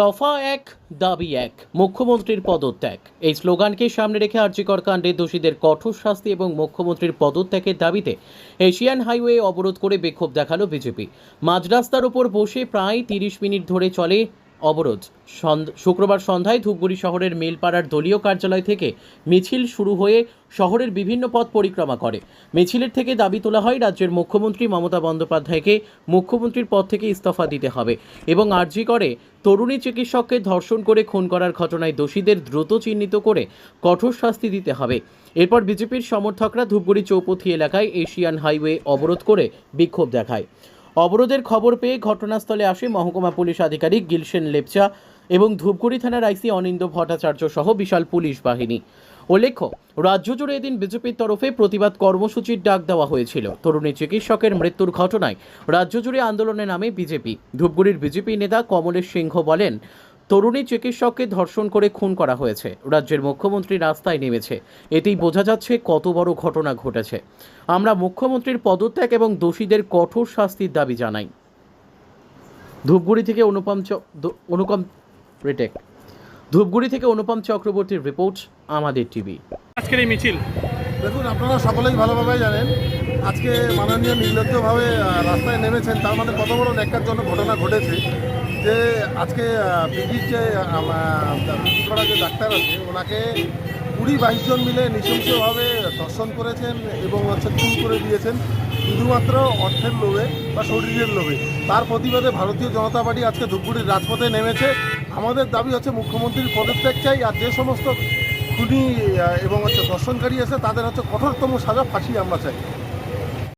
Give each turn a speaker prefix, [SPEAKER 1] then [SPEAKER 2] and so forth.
[SPEAKER 1] দফা এক, দাবি এক, মুখ্যমন্ত্রীর পদত্যাগ। এই স্লোগানকে সামনে রেখে আর্যিকর কাণ্ডে দোষীদের কঠোর শাস্তি এবং মুখ্যমন্ত্রীর পদত্যাগের দাবিতে এশিয়ান হাইওয়ে অবরোধ করে বিক্ষোভ দেখাল বিজেপি। মাঝরাস্তার ওপর বসে প্রায় তিরিশ মিনিট ধরে চলে অবরোধ। শুক্রবার সন্ধ্যায় ধূপগুড়ি শহরের মেলপাড়ার দলীয় কার্যালয় থেকে মিছিল শুরু হয়ে শহরের বিভিন্ন পথ পরিক্রমা করে। মিছিলের থেকে দাবি তোলা হয়, রাজ্যের মুখ্যমন্ত্রী মমতা বন্দ্যোপাধ্যায়কে মুখ্যমন্ত্রীর পদ থেকে ইস্তফা দিতে হবে এবং আর্জি করে তরুণী চিকিৎসককে ধর্ষণ করে খুন করার ঘটনায় দোষীদের দ্রুত চিহ্নিত করে কঠোর শাস্তি দিতে হবে। এরপর বিজেপির সমর্থকরা ধূপগুড়ি চৌপথি এলাকায় এশিয়ান হাইওয়ে অবরোধ করে বিক্ষোভ দেখায়। অবরোধের খবর পেয়ে ঘটনাস্থলে আসে মহকুমা পুলিশ আধিকারিক গিলসেন লেপচা এবং ধূপগুড়ি থানার আইসি অনিন্দ ভট্টাচার্য সহ বিশাল পুলিশ বাহিনী। উল্লেখ্য, রাজ্য জুড়ে এদিন বিজেপির তরফে প্রতিবাদ কর্মসূচির ডাক দেওয়া হয়েছিল। তরুণী চিকিৎসকের মৃত্যুর ঘটনায় রাজ্য জুড়ে আন্দোলনে নামে বিজেপি। ধূপগুড়ির বিজেপি নেতা কমলেশ সিংহ বলেন তরুণী চিকিৎসককে ধর্ষণ করে খুন করা হয়েছে। রাজ্যের মুখ্যমন্ত্রী রাস্তায় নেমেছে। এতেই বোঝা যাচ্ছে কত বড় ঘটনা ঘটেছে। আমরা মুখ্যমন্ত্রীর পদত্যাগ এবং দোষীদের কঠোর শাস্তির দাবি জানাই। ধূপগুড়ি থেকে অনুপম অনুপম রিটেক ধূপগুড়ি থেকে অনুপম চক্রবর্তীর রিপোর্ট আমাদের টিভি।
[SPEAKER 2] আজকের এই মিছিল।
[SPEAKER 3] দেখুন আপনারা সকলেই ভালোভাবে জানেন আজকে মাননীয় নির্লজ্জভাবে রাস্তায় নেমেছেন, তার মানে কত বড় ন্যাক্কারজনক ঘটনা ঘটেছে যে আজকে পিজির যে পিজি করা যে ডাক্তার আছে, ওনাকে কুড়ি বাইশ জন মিলে নৃশংসভাবে ধর্ষণ করেছেন এবং হচ্ছে খুন করে দিয়েছেন, শুধুমাত্র অর্থের লোভে বা শরীরের লোভে। তার প্রতিবাদে ভারতীয় জনতা পার্টি আজকে ধূপগুড়ির রাজপথে নেমেছে। আমাদের দাবি হচ্ছে মুখ্যমন্ত্রীর পদত্যাগ চাই আর যে সমস্ত খুনি এবং হচ্ছে দর্শনকারী আছে তাদের হচ্ছে কঠোরতম সাজা ফাঁসি আমরা চাই।